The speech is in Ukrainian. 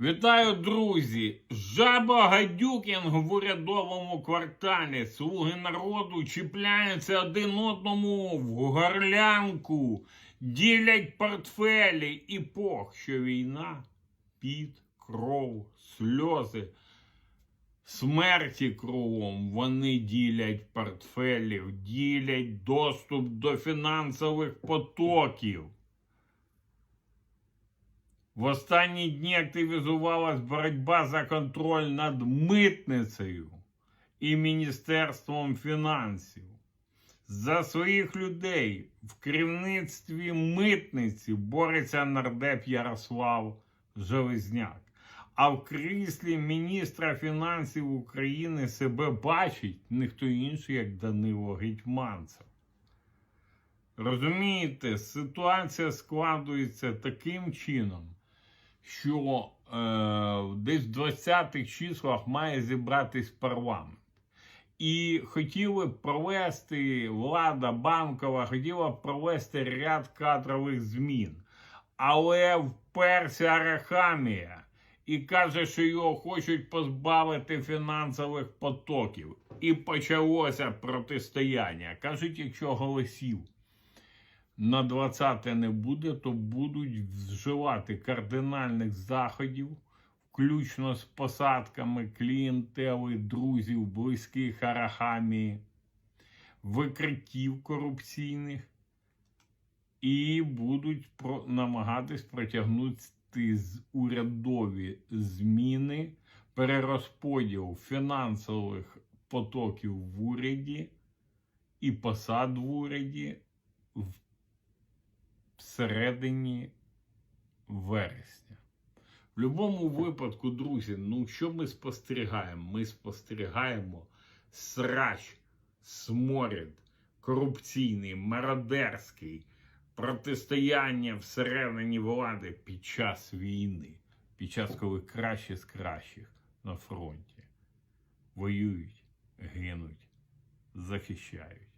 Вітаю, друзі! Жаба Гадюкін в урядовому кварталі. Слуги народу чіпляються один одному в горлянку, ділять портфелі і пох, що війна, піт, кров, сльози, смерті кругом. Вони ділять портфелів, ділять доступ до фінансових потоків. В останні дні активізувалась боротьба за контроль над митницею і Міністерством фінансів. За своїх людей в керівництві митниці бореться нардеп Ярослав Железняк. А в кріслі міністра фінансів України себе бачить ніхто інший, як Данило Гетьманцев. Розумієте, ситуація складується таким чином, що е, десь в 20-х числах має зібратись парламент. І хотіли б провести влада банкова, хотіла б провести ряд кадрових змін. Але вперся Арахамія і каже, що його хочуть позбавити фінансових потоків. І почалося протистояння. Кажуть, якщо голосів на 20 не буде, то будуть вживати кардинальних заходів, включно з посадками клієнтели, друзів, близьких Арахамії, викриттів корупційних, і будуть про- намагатись протягнути з урядові зміни, перерозподіл фінансових потоків в уряді і посад в уряді в всередині вересня. В будь-якому випадку, друзі, ну що ми спостерігаємо? Ми спостерігаємо срач, сморід, корупційний, мародерський, протистояння всередині влади під час війни, під час, коли кращі з кращих на фронті воюють, гинуть, захищають.